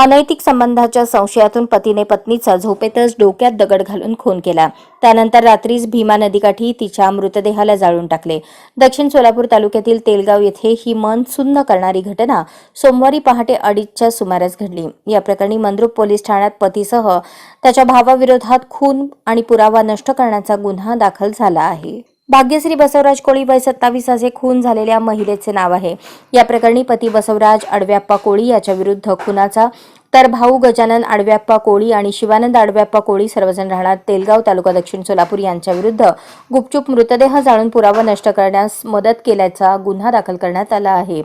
अनैतिक संबंधाच्या संशयातून पतीने पत्नीचा झोपेतच डोक्यात दगड घालून खून केला. त्यानंतर रात्रीच भीमा नदीकाठी तिच्या मृतदेहाला जाळून टाकले. दक्षिण सोलापूर तालुक्यातील तेलगाव येथे ही मन सुन्न करणारी घटना सोमवारी पहाटे अडीचच्या सुमारास घडली. या प्रकरणी मंद्रुप पोलीस ठाण्यात पतीसह त्याच्या भावाविरोधात खून आणि पुरावा नष्ट करण्याचा गुन्हा दाखल झाला आहे. भाग्यश्री बसवराज कोळी वय सत्तावीस असे खून झालेल्या महिलेचे नाव आहे. या प्रकरणी पती बसवराज अडव्याप्पा कोळी याच्या विरुद्ध खुनाचा तर भाऊ गजानन आडव्याप्पा कोळी आणि शिवानंद आडव्याप्पा कोळी सर्वजण राहणार तेलगाव तालुका दक्षिण सोलापूर यांच्या विरुद्ध. गुपचूप मृतदेह जाळून पुरावा नष्ट करण्यास मदत केल्याचा गुन्हा दाखल करण्यात आला आहे.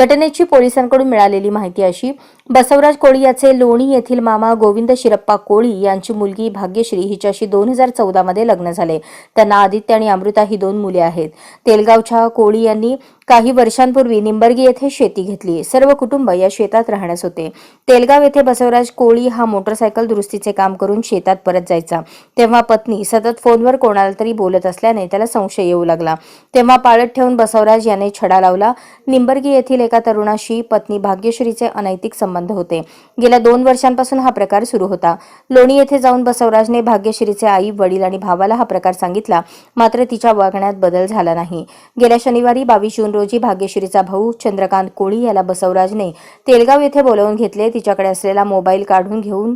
घटनेची पोलिसांकडून मिळालेली माहिती अशी बसवराज कोळी याचे लोणी येथील मामा गोविंद शिरप्पा कोळी यांची मुलगी भाग्यश्री हिच्याशी दोन हजार चौदा मध्ये लग्न झाले. त्यांना आदित्य आणि अमृता ही दोन मुले आहेत. तेलगावच्या कोळी यांनी काही वर्षांपूर्वी निंबर्गी येथे शेती घेतली. सर्व कुटुंब या शेतात राहण्यास होते. तेलगाव येथे बसवराज कोळी हा मोटरसायकल दुरुस्तीचे काम करून शेतात परत जायचा. तेव्हा पत्नी सतत फोनवर कोणाला तरी बोलत असल्याने त्याला संशय येऊ लागला. तेव्हा पाळत ठेवून बसवराज याने छडा लावला. निंबर्गी येथील एका तरुणाशी पत्नी भाग्यश्रीचे अनैतिक संबंध होते. गेल्या दोन वर्षांपासून हा प्रकार सुरू होता. लोणी येथे जाऊन बसवराजने भाग्यश्रीचे आई वडील आणि भावाला हा प्रकार सांगितला. मात्र तिच्या वागण्यात बदल झाला नाही. गेल्या शनिवारी बावीस जून रोजी भाग्यश्रीचा भाऊ चंद्रकांत कोळी याला बसवराजने तेलगाव येथे बोलावून घेतले. तिच्याकडे असलेला मोबाईल काढून घेऊन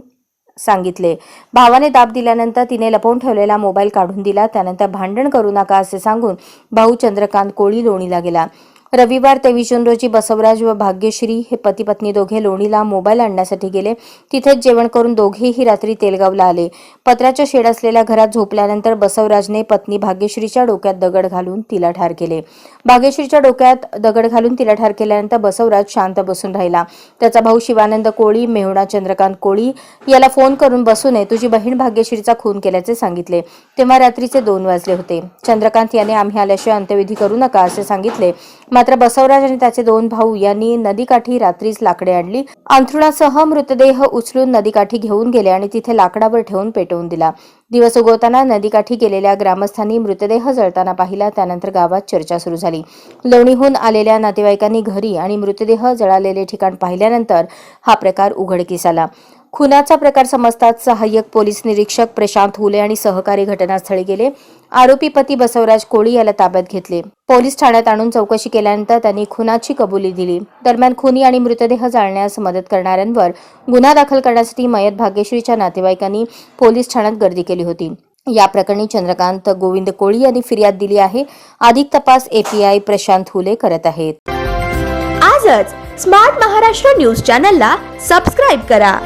सांगितले. भावाने दाब दिल्यानंतर तिने लपवून ठेवलेला मोबाईल काढून दिला. त्यानंतर भांडण करू नका असे सांगून भाऊ चंद्रकांत कोळी लोणीला गेला. रविवार तेवीस जून रोजी बसवराज व भाग्यश्री हे पती पत्नी दोघे लोणीला मोबाईल आणण्यासाठी गेले. तिथेच जेवण करून दोघेही रात्री तेलगावला आले. पत्राच्या शेड असलेल्या घरात झोपल्यानंतर बसवराजने पत्नी भाग्यश्रीच्या डोक्यात दगड घालून तिला ठार केले. भाग्यश्रीच्या डोक्यात दगड घालून तिला ठार केल्यानंतर बसवराज शांत बसून राहिला. त्याचा भाऊ शिवानंद कोळी मेहुणा चंद्रकांत कोळी याला फोन करून बसूने तुझी बहीण भाग्यश्रीचा खून केल्याचे सांगितले. तेव्हा रात्रीचे दोन वाजले होते. चंद्रकांत याने आम्ही आल्याशिवाय अंत्यविधी करू नका असे सांगितले. मात्र बसवराज आणि त्याचे दोन भाऊ यांनी नदीकाठी रात्रीच लाकडे आणली. अंथरुणासह मृतदेह उचलून नदीकाठी घेऊन गेले आणि तिथे लाकडावर ठेवून पेटवून दिला. दिवस उगवताना नदीकाठी गेलेल्या ग्रामस्थांनी मृतदेह जळताना पाहिला. त्यानंतर गावात चर्चा सुरू झाली. लोणीहून आलेल्या नातेवाईकांनी घरी आणि मृतदेह जळालेले ठिकाण पाहिल्यानंतर हा प्रकार उघडकीस आला. खुनाचा प्रकार समजताच सहाय्यक पोलीस निरीक्षक प्रशांत हुले आणि सहकारी घटनास्थळी गेले. आरोपी पती बसवराज कोळी याला ताब्यात घेतले. पोलीस ठाण्यात आणून चौकशी केल्यानंतर त्यांनी खुनाची कबुली दिली. दरम्यान खुनी आणि मृतदेह जाळण्यास मदत करणाऱ्यांवर गुन्हा दाखल करण्यासाठी मयत भाग्यश्रीच्या नातेवाईकांनी पोलीस ठाण्यात गर्दी केली होती. या प्रकरणी चंद्रकांत गोविंद कोळी यांनी फिर्याद दिली आहे. अधिक तपास एपीआय प्रशांत हुले करत आहेत. आजच स्मार्ट महाराष्ट्र न्यूज चॅनलला सबस्क्राईब करा.